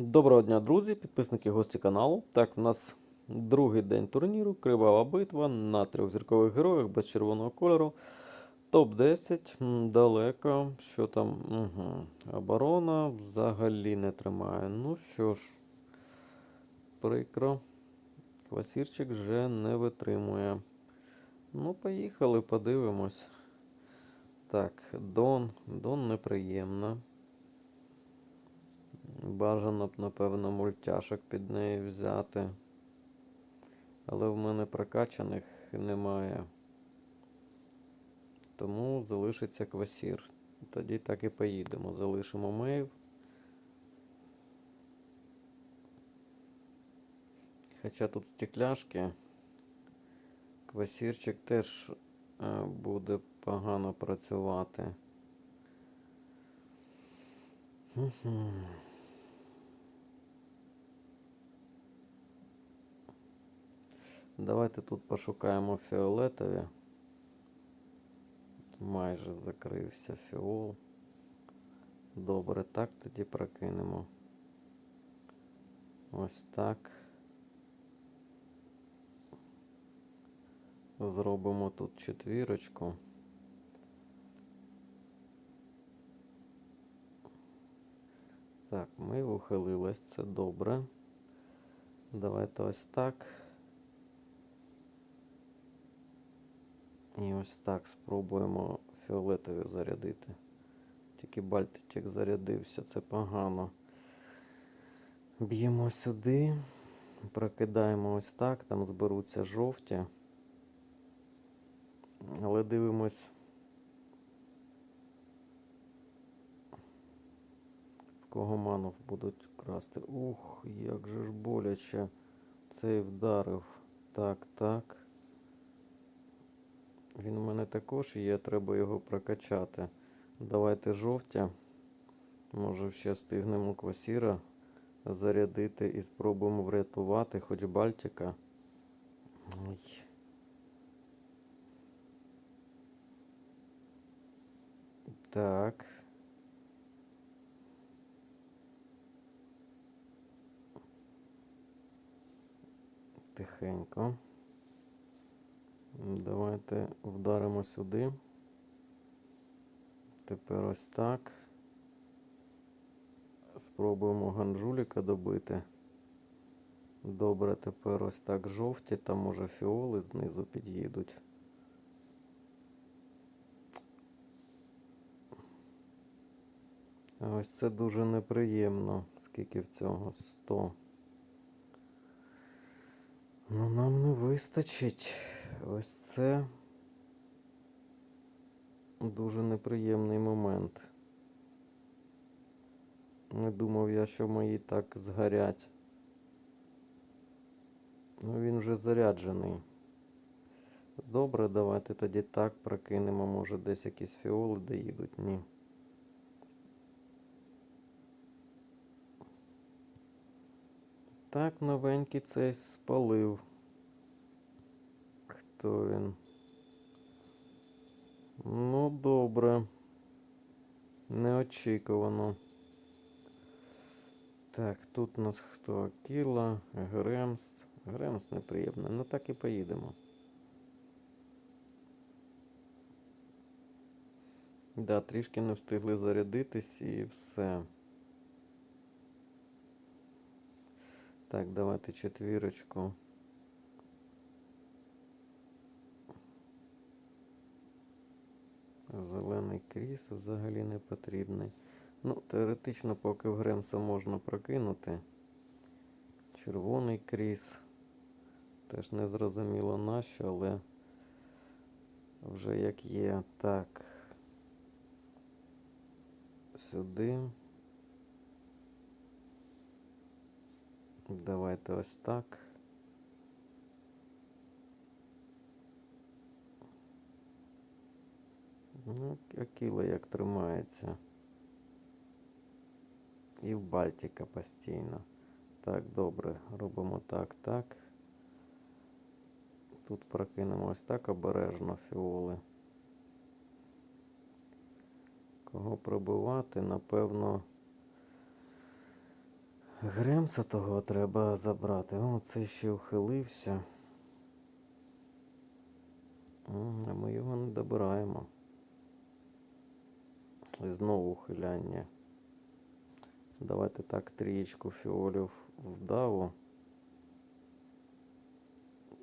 Доброго дня, друзі, підписники гості каналу. Так, у нас другий день турніру, кривава битва на трьох зіркових героях без червоного кольору. Топ-10 далеко. Що там? Угу. Оборона взагалі не тримає. Ну що ж, прикро. Квасірчик вже не витримує. Ну, поїхали, подивимось. Так, Дон. Дон неприємна. Бажано б, напевно, мультяшок під неї взяти. Але в мене прокачаних немає. Тому залишиться квасір. Тоді так і поїдемо. Залишимо мейв. Хоча тут стекляшки. Квасірчик теж е, буде погано працювати. Мгм. Давайте тут пошукаємо фіолетові. Майже закрився фіол. Добре, так тоді прокинемо. Ось так. Зробимо тут четвірочку. Так, ми ухилились, це добре. Давайте ось так. І ось так спробуємо фіолетові зарядити. Тільки бальтичок зарядився, це погано. Б'ємо сюди, прокидаємо ось так, там зберуться жовті. Але дивимось, в кого манов будуть красти. Ух, як же ж боляче цей вдарив. Так, так. Він у мене також є, треба його прокачати. Давайте жовтя. Може ще встигнемо квасіра зарядити і спробуємо врятувати хоч Бальтика. Ой. Так. Тихенько. Давайте вдаримо сюди. Тепер ось так. Спробуємо ганжуліка добити. Добре, тепер ось так жовті, там може фіоли знизу під'їдуть. Ось це дуже неприємно, скільки в цього 100. Ну, нам не вистачить. Ось це дуже неприємний момент. Не думав я, що мої так згорять. Ну, він вже заряджений. Добре, давайте тоді так прокинемо. Може десь якісь фіоли доїдуть. Ні. Так, новенький цей спалив. Хто він? Ну, добре. Неочікувано. Так, тут у нас хто? Акіла, Гремс. Гремс неприємний. Ну так і поїдемо. Да, трішки не встигли зарядитись і все. Так, давайте четвірочку. Зелений кріс взагалі не потрібний. Ну, теоретично, поки в Гремса можна прокинути. Червоний кріс. Теж не зрозуміло нащо, але вже як є. Так. Сюди. Давайте ось так. Ну, Акіла як тримається. І в Бальтика постійно. Так, добре. Робимо так, так. Тут прокинемо ось так обережно фіоли. Кого пробивати, напевно. Гремса того треба забрати. О, цей ще ухилився. А ми його не добираємо. І знову ухиляння. Давайте так, трієчку фіолів вдаву.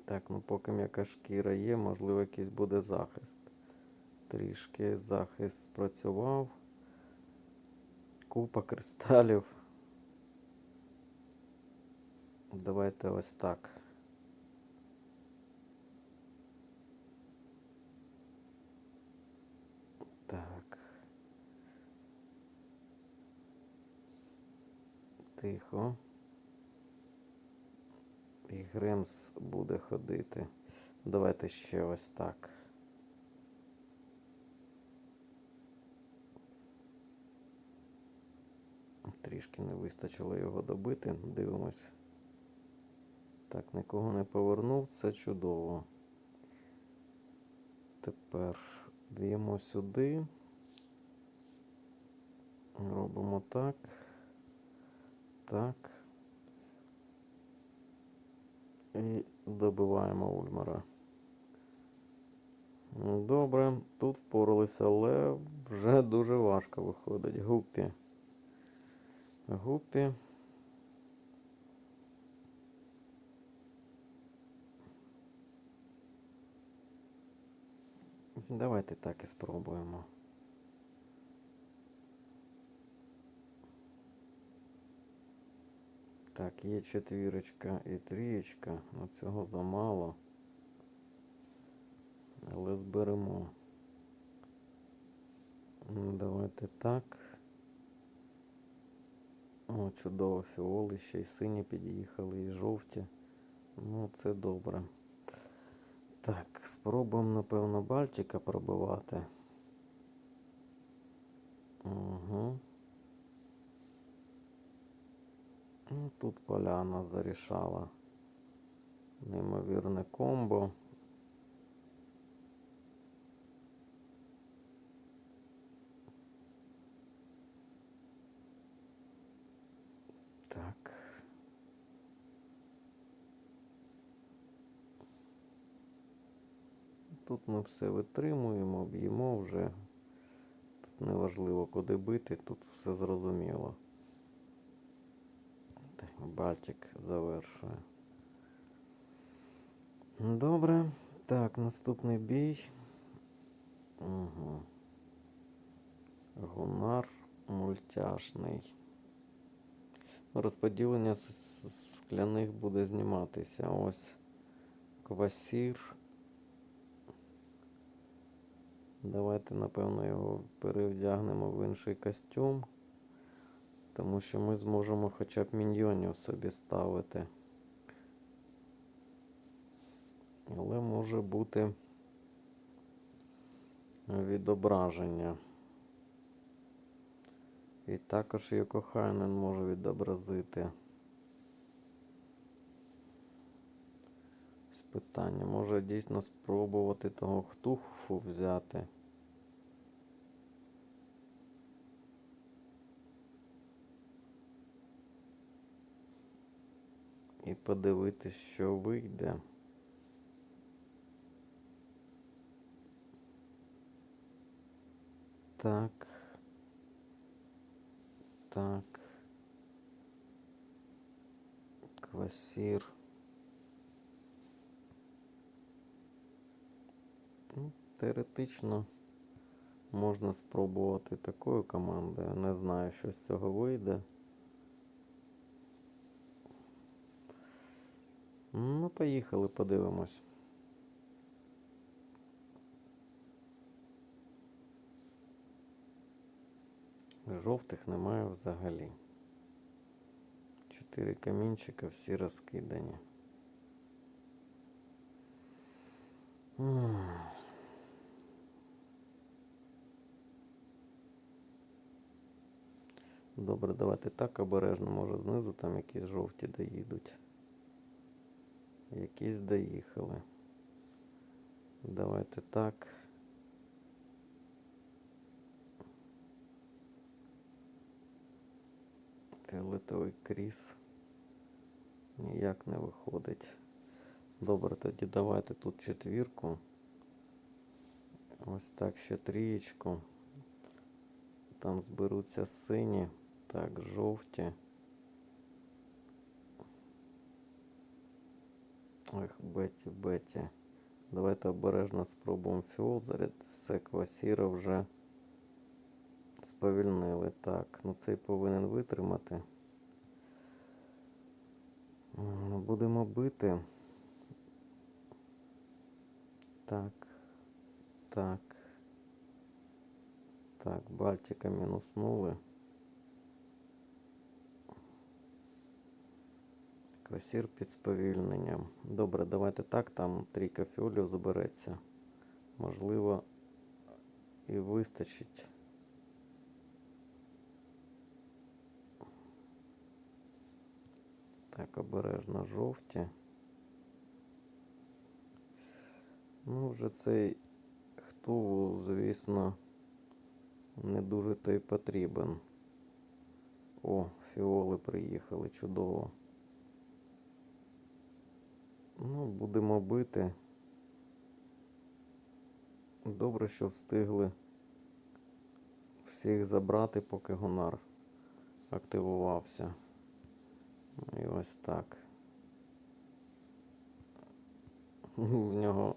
Так, ну поки м'яка шкіра є, можливо, якийсь буде захист. Трішки захист спрацював. Купа кристалів. Давайте ось так. Тихо. І Гремс буде ходити. Давайте ще ось так. Трішки не вистачило його добити. Дивимось. Так, нікого не повернув, це чудово. Тепер б'ємо сюди. Робимо так. Так. І добиваємо Ульмара. Добре, тут впоралися, але вже дуже важко виходить. Гуппі. Гуппі. Давайте так і спробуємо. Так, є четвірочка і трієчка, але цього замало. Але зберемо. Ну, давайте так. О, чудово, фіоли ще й сині під'їхали, і жовті. Ну, це добре. Так, спробуємо, напевно, Бальчика пробивати. Угу. Ну, тут поляна зарішала. Неймовірне комбо. Так. Тут ми все витримуємо, б'ємо вже. Тут неважливо куди бити, тут все зрозуміло. Так, Балтик завершує. Добре. Так, наступний бій. Угу. Гунар мультяшний. Розподілення скляних буде зніматися. Ось квасір. Давайте, напевно, його перевдягнемо в інший костюм. Тому що ми зможемо хоча б міньйонів собі ставити. Але може бути відображення. І також Йокохайнен може відобразити. Ось питання. Може дійсно спробувати того хтуфу взяти. Подивитись, що вийде. Так. Так. Квасір. Ну, теоретично можна спробувати такою командою. Не знаю, що з цього вийде. Ну, поїхали, подивимось. Жовтих немає взагалі. Чотири камінчика, всі розкидані. Добре, давайте так обережно, може знизу там якісь жовті доїдуть. Якісь доїхали. Давайте так. фіолетовий кріс. Ніяк не виходить. Добре, тоді давайте тут четвірку. Ось так ще трієчку. Там зберуться сині. Так, жовті. Ох, Беті, Беті. Давайте обережно спробуємо фіол заряд. Все, квасіра вже сповільнили. Так, ну цей повинен витримати. Будемо бити. Так. Так. Так, Бальтика мінуснули. Квасір під сповільненням. Добре, давайте так, там трійка фіолів забереться. Можливо, і вистачить. Так, обережно жовті. Ну, вже цей хто, звісно, не дуже то й потрібен. О, фіоли приїхали, чудово. Ну, будемо бити. Добре, що встигли всіх забрати, поки Гонар активувався. Ну, І ось так. В нього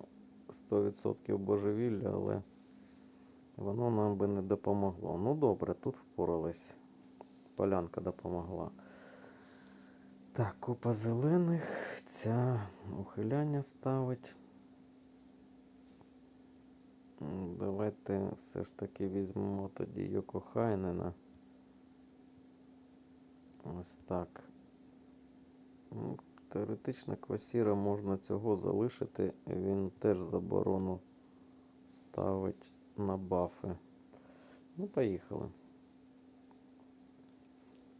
100% божевілля, але воно нам би не допомогло. Ну добре, тут впорались. Полянка допомогла. Так, купа зелених. Ця ухиляння ставить. Давайте все ж таки візьмемо тоді Йоко Хайнена. Ось так. Ну, Теоретично квасіра можна цього залишити. Він теж заборону ставить на бафи. Ну, поїхали.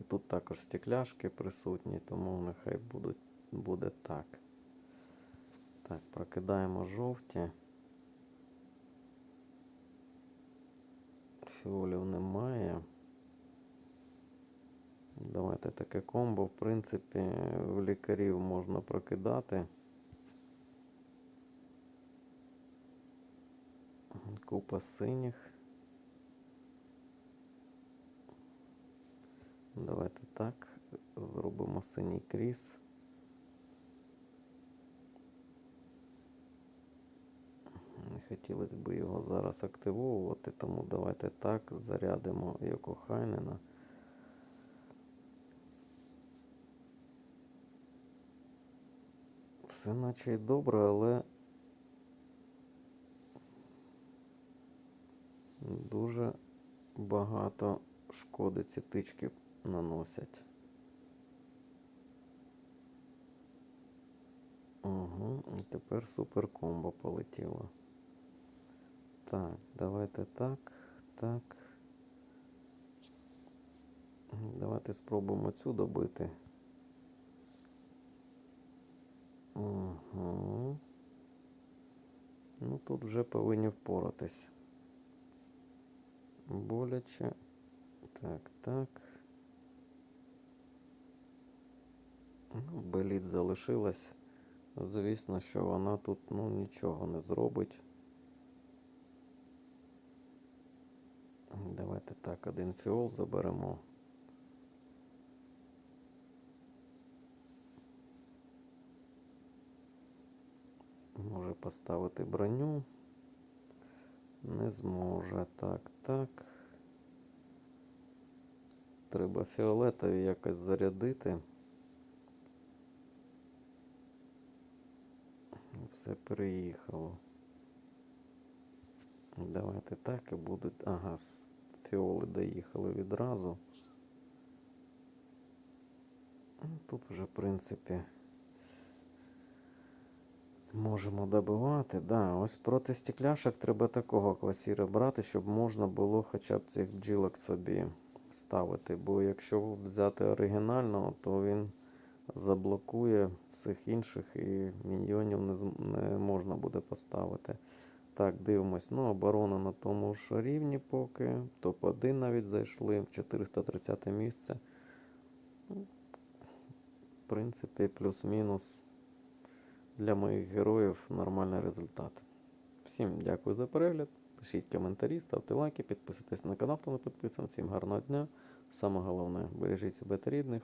Тут також стекляшки присутні, тому нехай будуть, буде так. Так, прокидаємо жовті. Фіолів немає. Давайте таке комбо. В принципі, в лікарів можна прокидати. Купа синіх. Давайте так. Зробимо синій кріс. Не хотілося б його зараз активовувати, тому давайте так зарядимо Йоко Хайнена. Все наче й добре, але дуже багато шкоди ці тички наносять. Угу, і тепер супер комбо полетіло. Так, давайте так, так. Давайте спробуємо цю добити. Угу. Ну тут вже повинні впоратись. Боляче. Так, так. Беліт залишилась. Звісно, що вона тут ну, нічого не зробить. Давайте так, один фіол заберемо. Може поставити броню. Не зможе. Так, так. Треба фіолетові якось зарядити. Все переїхало. Давайте так і будуть. Ага, фіоли доїхали відразу. Ну, Тут вже, в принципі, можемо добивати. Да, ось проти стекляшок треба такого квасіра брати, щоб можна було хоча б цих бджілок собі ставити. Бо якщо взяти оригінального, то він заблокує всіх інших і міньйонів не, можна буде поставити. Так, дивимось. Ну, оборона на тому ж рівні поки. Топ-1 навіть зайшли в 430 місце. В принципі, плюс-мінус для моїх героїв нормальний результат. Всім дякую за перегляд. Пишіть коментарі, ставте лайки, підписуйтесь на канал, хто не підписаний. Всім гарного дня. Саме головне, бережіть себе та рідних.